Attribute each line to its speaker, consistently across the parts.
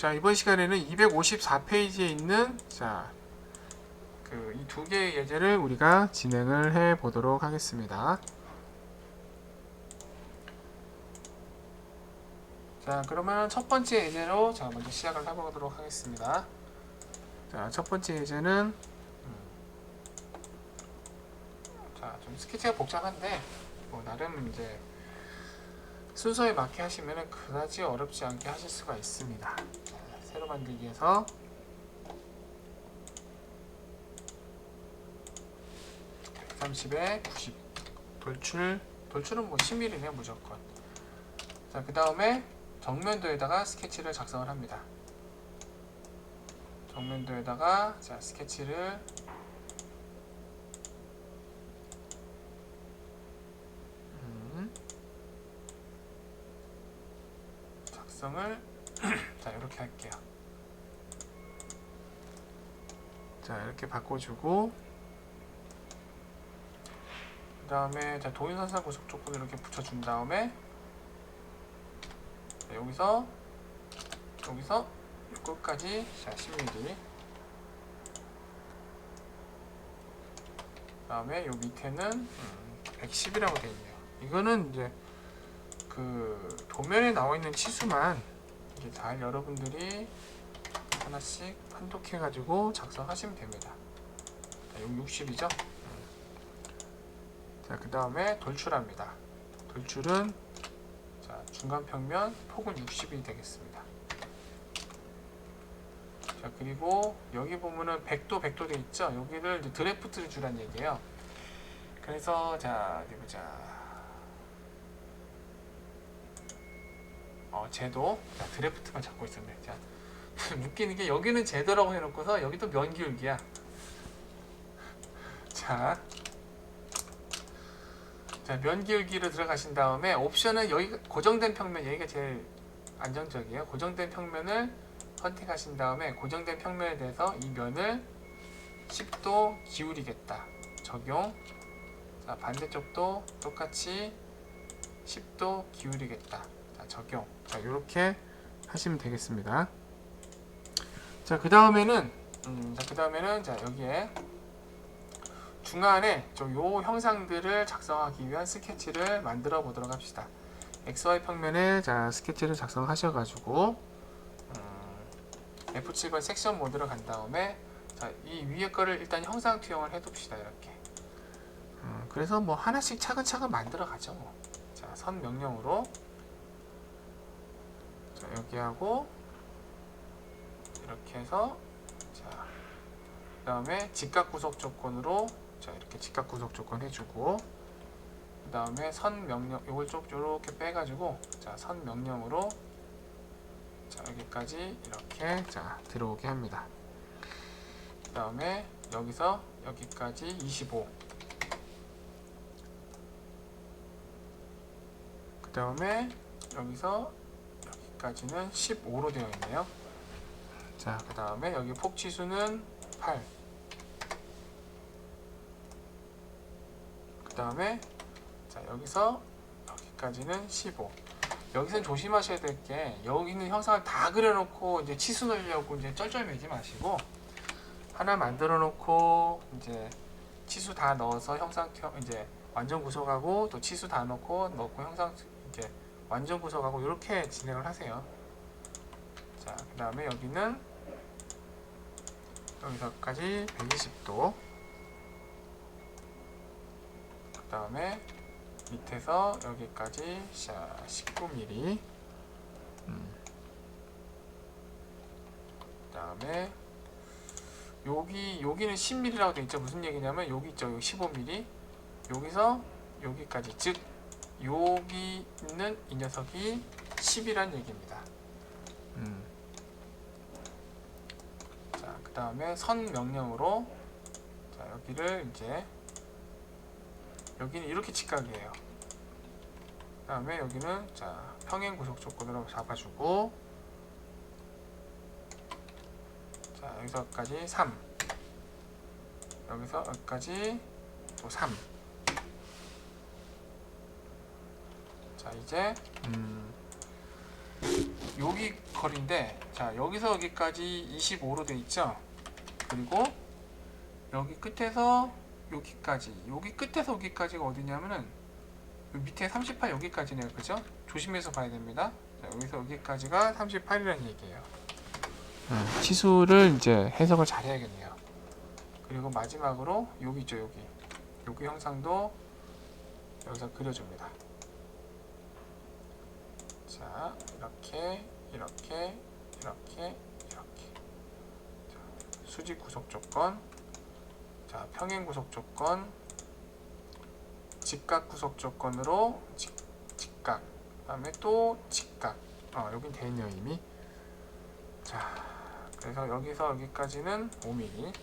Speaker 1: 자 이번 시간에는 254페이지에 있는 자 그 이 두 개의 예제를 우리가 진행을 해 보도록 하겠습니다. 자 그러면 첫 번째 예제로 자 먼저 시작을 해보도록 하겠습니다. 자첫 번째 예제는 음, 자좀 스케치가 복잡한데 뭐 나름 이제 순서에 맞게 하시면 그다지 어렵지 않게 하실 수가 있습니다. 만들기에서 130에 90 돌출 돌출은 뭐 10mm네 무조건. 자 그 다음에 정면도에다가 스케치를 작성을 합니다. 정면도에다가 자 스케치를 음, 작성을 자 이렇게 할게요. 자 이렇게 바꿔주고 그 다음에 자 동일선상 고속 조건 이렇게 붙여준 다음에 자, 여기서 여기서 끝까지 자 10mm 그 다음에 요 밑에는 음, 110이라고 되어 있네요. 이거는 이제 그 도면에 나와 있는 치수만 이제 잘 여러분들이 하나씩 판독해 가지고 작성하시면 됩니다. 자, 여기 60이죠? 자, 그 다음에 돌출합니다. 돌출은 자, 중간 평면 폭은 60이 되겠습니다. 자, 그리고 여기 보면은 100도 100도 돼 있죠? 여기를 드래프트를 주란 얘기예요. 그래서 자, 어디 보자. 어, 제도. 자, 드래프트만 잡고 있었네. 자, 웃기는 게 여기는 제도라고 해놓고서 여기도 면기울기야. 자, 자 면기울기로 들어가신 다음에 옵션은 여기 고정된 평면 여기가 제일 안정적이에요. 고정된 평면을 선택하신 다음에 고정된 평면에 대해서 이 면을 10도 기울이겠다. 적용. 자 반대쪽도 똑같이 10도 기울이겠다. 자 적용. 자 이렇게 하시면 되겠습니다. 자 그 다음에는 음, 자 그 다음에는 자 여기에 중간에 저요 형상들을 작성하기 위한 스케치를 만들어 보도록 합시다. XY 평면에 자 스케치를 작성하셔 가지고 음, F7번 섹션 모드로 간 다음에 자 이 위에 거를 일단 형상 투영을 해둡시다 이렇게. 음, 그래서 뭐 하나씩 차근차근 만들어 가죠. 뭐. 자 선 명령으로 자 여기하고 이렇게 해서 자 그 다음에 직각 구속 조건으로 자 이렇게 직각 구속 조건 해주고 그 다음에 선 명령 요걸 쪽 요렇게 빼가지고 자선 명령으로 자 여기까지 이렇게 자 들어오게 합니다. 그 다음에 여기서 여기까지 25. 그 다음에 여기서 여기까지는 15로 되어 있네요. 자, 그 다음에 여기 폭치수는 8. 그 다음에 자 여기서 여기까지는 15. 여기선 조심하셔야 될 게 여기 있는 형상을 다 그려놓고 이제 치수 넣으려고 이제 쩔쩔매지 마시고 하나 만들어 놓고 이제 치수 다 넣어서 형상 켜- 이제 완전 구속하고 또 치수 다 넣고 넣고 형상 이제 완전 구속하고 이렇게 진행을 하세요. 자, 그 다음에 여기는 여기서까지 120도. 그 다음에 밑에서 여기까지 자 19mm. 음. 그 다음에 여기 여기는 10mm라고 돼 있죠. 무슨 얘기냐면 여기 있죠. 여기 15mm. 여기서 여기까지 즉 여기 있는 이 녀석이 10이란 얘기입니다. 음. 다음에 선 명령으로 자, 여기를 이제 여기는 이렇게 직각이에요. 그 다음에 여기는 자, 평행 구속 조건으로 잡아주고 자, 여기서까지 3 여기서 여기까지 또 3. 자, 이제 음, 여기 거리인데 자 여기서 여기까지 25로 돼 있죠 그리고 여기 끝에서 여기까지 여기 끝에서 여기까지가 어디냐면은 요 밑에 38 여기까지네요. 그죠? 조심해서 봐야 됩니다. 자, 여기서 여기까지가 38이라는 얘기예요. 음, 치수를 이제 해석을 잘 해야겠네요. 그리고 마지막으로 여기 있죠 여기. 여기 형상도 여기서 그려줍니다. 자 이렇게 이렇게 이렇게 수직 구속 조건 자 평행 구속 조건 직각 구속 조건으로 직, 직각 그 다음에 또 직각. 어 여긴 돼 있네요 이미. 자 그래서 여기서 여기까지는 5mm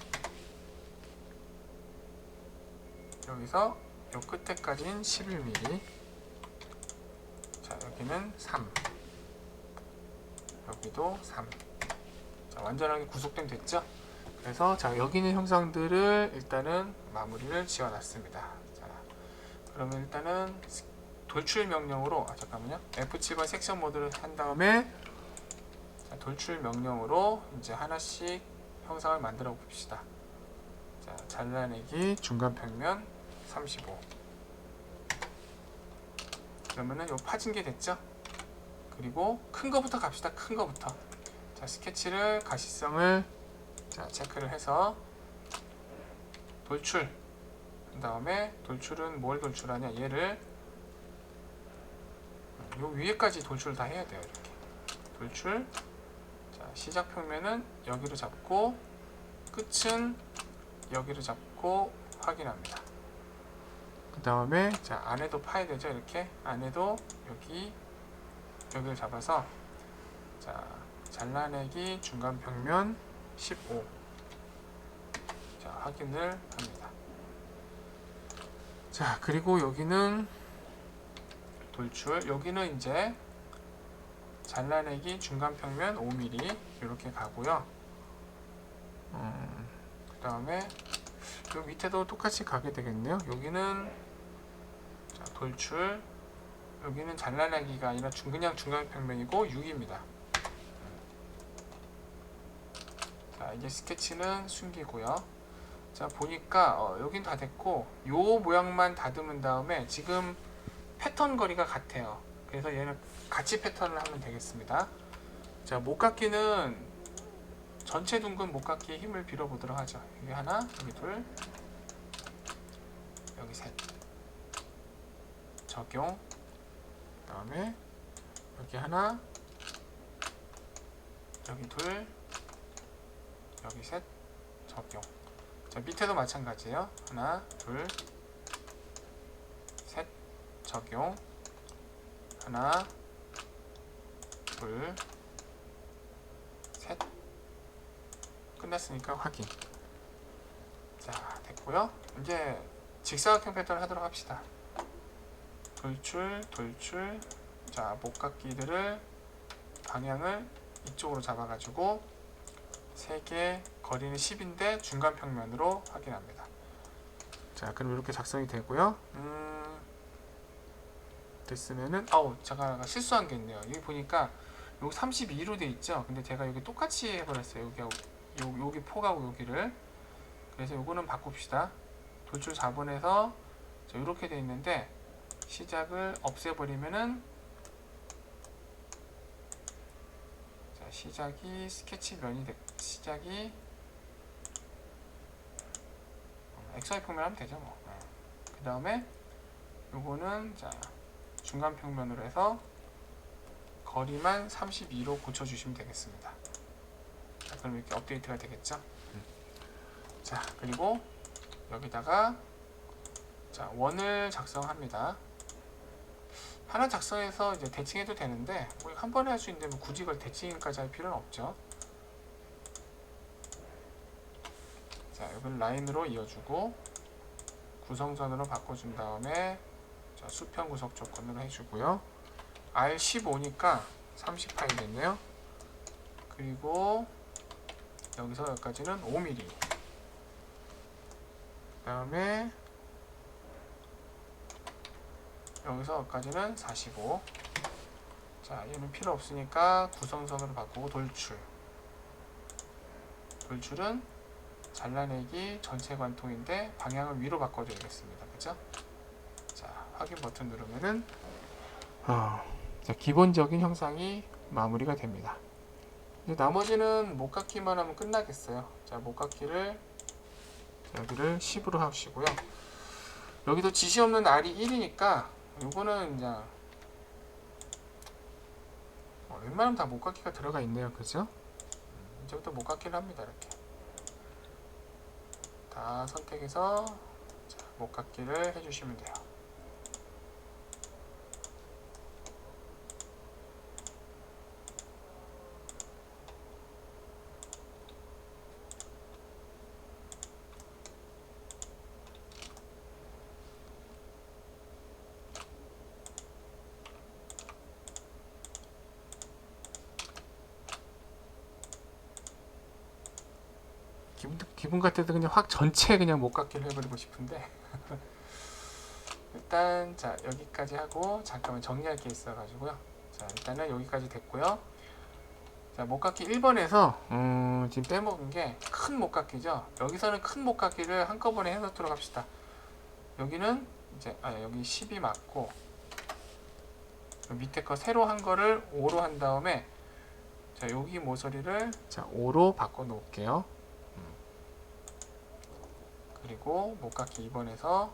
Speaker 1: 여기서 요 끝에까지는 11mm 자 여기는 3 여기도 3 자, 완전하게 구속된 됐죠? 그래서 자 여기 있는 형상들을 일단은 마무리를 지어놨습니다 자 그러면 일단은 돌출 명령으로 아 잠깐만요 F7번 섹션 모드를 한 다음에 자, 돌출 명령으로 이제 하나씩 형상을 만들어 봅시다 자 잘라내기 중간 평면 35 그러면은 요 파진 게 됐죠? 그리고 큰 거부터 갑시다. 큰 거부터. 자, 스케치를 가시성을 자, 체크를 해서 돌출. 그 다음에 돌출은 뭘 돌출하냐? 얘를 요 위에까지 돌출 다 해야 돼요. 이렇게. 돌출. 자, 시작 평면은 여기로 잡고 끝은 여기로 잡고 확인합니다. 그 다음에 자 안에도 파야 되죠 이렇게 안에도 여기 여기를 잡아서 자 잘라내기 중간 평면 15. 자 확인을 합니다. 자 그리고 여기는 돌출 여기는 이제 잘라내기 중간 평면 5mm 이렇게 가고요. 음, 그 다음에 요 밑에도 똑같이 가게 되겠네요. 여기는 자, 돌출 여기는 잘라내기가 아니라 중, 그냥 중간 평면이고 6입니다. 자 이제 스케치는 숨기고요. 자 보니까 어, 여긴 다 됐고 요 모양만 다듬은 다음에 지금 패턴 거리가 같아요. 그래서 얘는 같이 패턴을 하면 되겠습니다. 자 목깎이는 전체 둥근 목깎이에 힘을 빌어보도록 하죠. 여기 하나, 여기 둘, 여기 셋. 적용. 그 다음에 여기 하나, 여기 둘, 여기 셋. 적용. 자 밑에도 마찬가지예요. 하나, 둘, 셋. 적용. 하나, 둘, 셋. 끝났으니까 확인. 자, 됐고요. 이제 직사각형 패턴을 하도록 합시다. 돌출, 돌출. 자, 목깎이들을 방향을 이쪽으로 잡아가지고 세개 거리는 10인데 중간 평면으로 확인합니다. 자, 그럼 이렇게 작성이 되고요. 음, 됐으면은 아우 제가 실수한 게 있네요. 여기 보니까 여기 32로 돼 있죠. 근데 제가 여기 똑같이 해버렸어요. 여기 요, 여기 포가고 여기를 그래서 요거는 바꿉시다. 돌출 4번에서 이렇게 돼 있는데 시작을 없애버리면은 시작이 스케치면이 돼 시작이 XY 평면 하면 되죠 뭐. 그 다음에 요거는 자 중간 평면으로 해서 거리만 32로 고쳐주시면 되겠습니다. 자, 그럼 이렇게 업데이트가 되겠죠? 음. 자, 그리고 여기다가 자 원을 작성합니다. 하나 작성해서 이제 대칭해도 되는데 뭐한 번에 할 수 있는데 뭐 굳이 이걸 대칭까지 할 필요는 없죠. 자, 여기를 라인으로 이어주고 구성선으로 바꿔준 다음에 자, 수평 구석 조건으로 해주고요. R15니까 30파이 됐네요. 그리고 여기서 여기까지는 5mm. 그 다음에 여기서 여기까지는 45. 자, 얘는 필요 없으니까 구성선으로 바꾸고 돌출. 돌출은 잘라내기 전체 관통인데 방향을 위로 바꿔줘야겠습니다. 그죠? 자, 확인 버튼 누르면은 어, 자, 기본적인 형상이 마무리가 됩니다. 이제 나머지는 목깎기만 하면 끝나겠어요. 자, 목깎기를 여기를 10으로 하시고요. 여기도 지시 없는 R이 1이니까 요거는 이제 어, 웬만하면 다 목깎기가 들어가 있네요. 그죠? 음, 이제부터 목깎기를 합니다. 이렇게 다 선택해서 자, 목깎기를 해주시면 돼요. 기분, 기분 같아도 그냥 확 전체 그냥 목깎기를 해버리고 싶은데. 일단 자 여기까지 하고 잠깐만 정리할 게 있어 가지고요. 자 일단은 여기까지 됐고요. 자 목깎기 1번에서 음, 지금 빼먹은 게 큰 목깎기죠? 여기서는 큰 목깎기를 한꺼번에 해서 들어갑시다. 여기는 이제 아 여기 10이 맞고 요 밑에 거 새로 한 거를 5로 한 다음에 자 여기 모서리를 자 5로 바꿔 놓을게요 그리고 목깎기 2번에서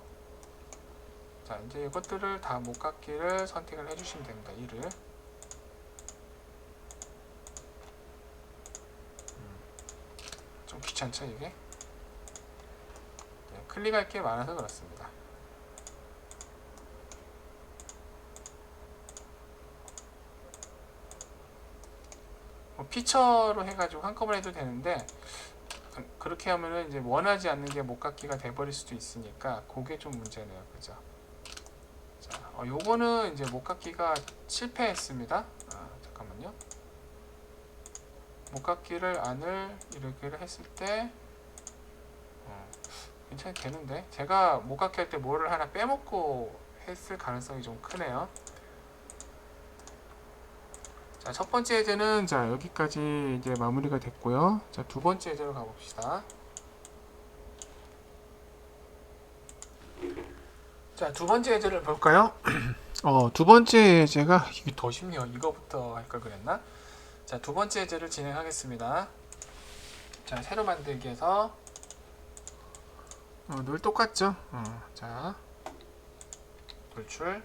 Speaker 1: 자 이제 이것들을 다 목깎기를 선택을 해주시면 됩니다. 1을 음, 좀 귀찮죠 이게? 네, 클릭할 게 많아서 그렇습니다. 뭐 피처로 해가지고 한꺼번에 해도 되는데 그- 그렇게 하면은 이제 원하지 않는 게 목깎기가 돼버릴 수도 있으니까 그게 좀 문제네요. 그죠? 자, 어, 요거는 이제 목깎기가 실패했습니다. 아, 잠깐만요. 목깎기를 안을 이렇게 했을 때 어, 괜찮게 되는데 제가 목깎기 할 때 뭐를 하나 빼먹고 했을 가능성이 좀 크네요. 자, 첫 번째 예제는 자, 여기까지 이제 마무리가 됐고요. 자, 두 번째 예제로 가봅시다. 자, 두 번째 예제를 볼까요? 어, 두 번째 예제가 이게 더 쉽네요. 이거부터 할 걸 그랬나? 자, 두 번째 예제를 진행하겠습니다. 자, 새로 만들기에서 어, 늘 똑같죠? 어, 자, 돌출.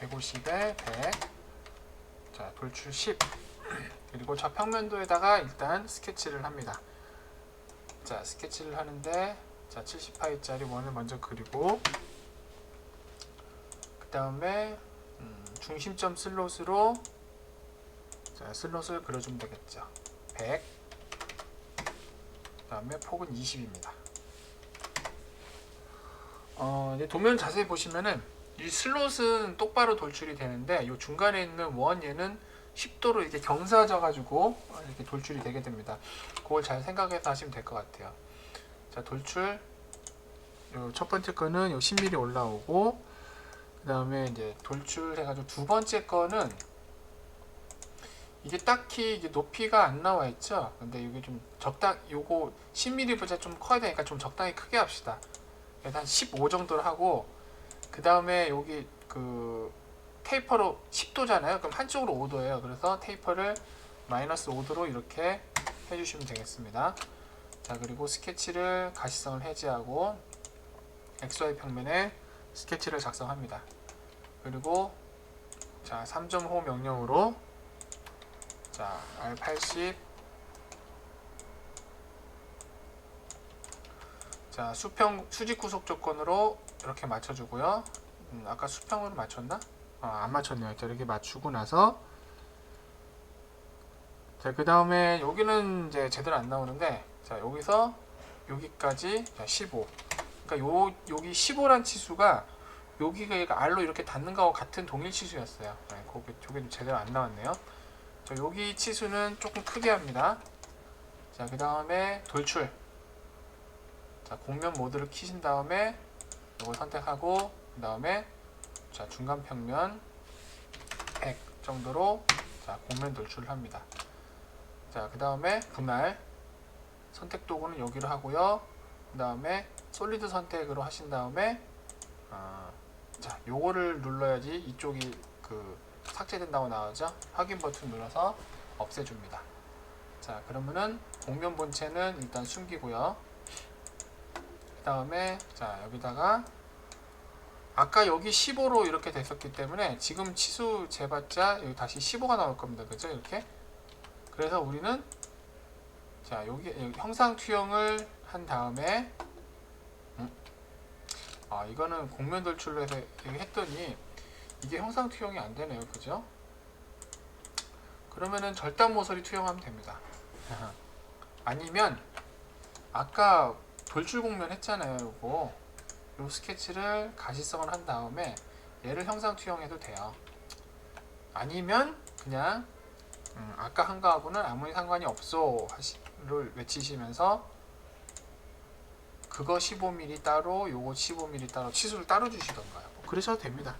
Speaker 1: 150에 100. 자, 돌출 10. 그리고 좌평면도에다가 일단 스케치를 합니다. 자, 스케치를 하는데 자, 70파이짜리 원을 먼저 그리고 그 다음에 음, 중심점 슬롯으로 자, 슬롯을 그려주면 되겠죠. 100. 그 다음에 폭은 20입니다. 어, 이제 도면 자세히 보시면은 이 슬롯은 똑바로 돌출이 되는데 이 중간에 있는 원 얘는 10도로 이렇게 경사져 가지고 이렇게 돌출이 되게 됩니다. 그걸 잘 생각해서 하시면 될 것 같아요. 자 돌출 요첫 번째 거는 요 10mm 올라오고 그 다음에 이제 돌출해 가지고 두 번째 거는 이게 딱히 이게 높이가 안 나와 있죠. 근데 이게 좀 적당 요거 10mm보다 좀 커야 되니까 좀 적당히 크게 합시다. 한15 정도로 하고 그 다음에 여기 그 테이퍼로 10도잖아요. 그럼 한쪽으로 5도예요. 그래서 테이퍼를 마이너스 5도로 이렇게 해주시면 되겠습니다. 자 그리고 스케치를 가시성을 해제하고 XY 평면에 스케치를 작성합니다. 그리고 자 3.5 명령으로 자 R80 자 수평 수직 구속 조건으로 이렇게 맞춰주고요. 음, 아까 수평으로 맞췄나? 어, 안 맞췄네요. 자, 이렇게 맞추고 나서 자, 그 다음에 여기는 이제 제대로 안 나오는데 자, 여기서 여기까지 자, 15. 그러니까 요 여기 15란 치수가 여기가 R로 이렇게 닿는 거하고 같은 동일 치수였어요. 네, 그게 저게 좀 제대로 안 나왔네요. 자, 여기 치수는 조금 크게 합니다. 자, 그 다음에 돌출. 자, 공면 모드를 키신 다음에 이걸 선택하고 그 다음에 자 중간 평면 100 정도로 자 공면 돌출을 합니다. 자 그 다음에 분할 선택 도구는 여기로 하고요. 그 다음에 솔리드 선택으로 하신 다음에 아, 자 요거를 눌러야지 이쪽이 그 삭제된다고 나오죠. 확인 버튼 눌러서 없애줍니다. 자 그러면은 공면 본체는 일단 숨기고요. 그 다음에 자 여기다가 아까 여기 15로 이렇게 됐었기 때문에 지금 치수 재봤자 여기 다시 15가 나올 겁니다. 그죠? 이렇게. 그래서 우리는 자 여기, 여기 형상 투영을 한 다음에 음? 아 이거는 공면 돌출로 해서 했더니 이게 형상 투영이 안 되네요. 그죠? 그러면은 절단 모서리 투영하면 됩니다. 아니면 아까 돌출 공면 했잖아요. 요거 요 스케치를 가시성을 한 다음에 얘를 형상 투영해도 돼요. 아니면 그냥 음, 아까 한 거하고는 아무 상관이 없어 하시를 외치시면서 그거 15mm 따로 요거 15mm 따로 치수를 따로 주시던가요. 뭐 그러셔도 됩니다.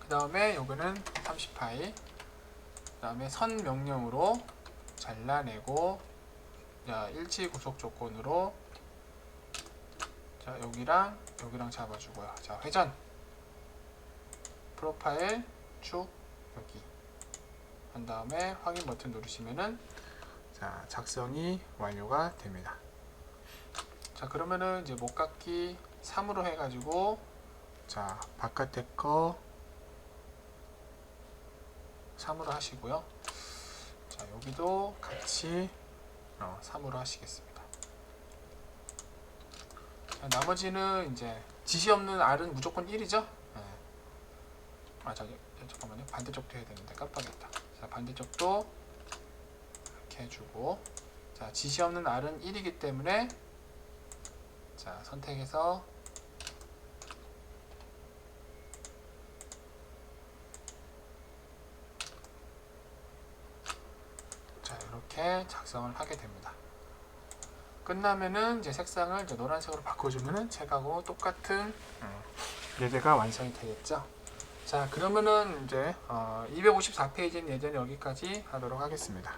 Speaker 1: 그 다음에 요거는 30파이 그 다음에 선 명령으로 잘라내고 자 일치 구속 조건으로 자 여기랑 여기랑 잡아주고요. 자 회전. 프로파일 쭉 여기. 한 다음에 확인 버튼 누르시면은 자 작성이 완료가 됩니다. 자 그러면은 이제 목깎기 3으로 해가지고 자 바깥에 거 3으로 하시고요. 자 여기도 같이 어, 3으로 하시겠습니다. 자, 나머지는 이제 지시 없는 R은 무조건 1이죠? 아 자, 잠깐만요. 반대쪽도 해야 되는데 깜빡했다. 자 반대쪽도 이렇게 해주고. 자 지시 없는 R은 1이기 때문에 자 선택해서 자 이렇게 작성을 하게 됩니다. 끝나면은 이제 색상을 이제 노란색으로 바꿔주면은 책하고 똑같은 음, 예제가 완성이 되겠죠. 자 그러면은 이제 어, 254페이지는 예제는 여기까지 하도록 하겠습니다.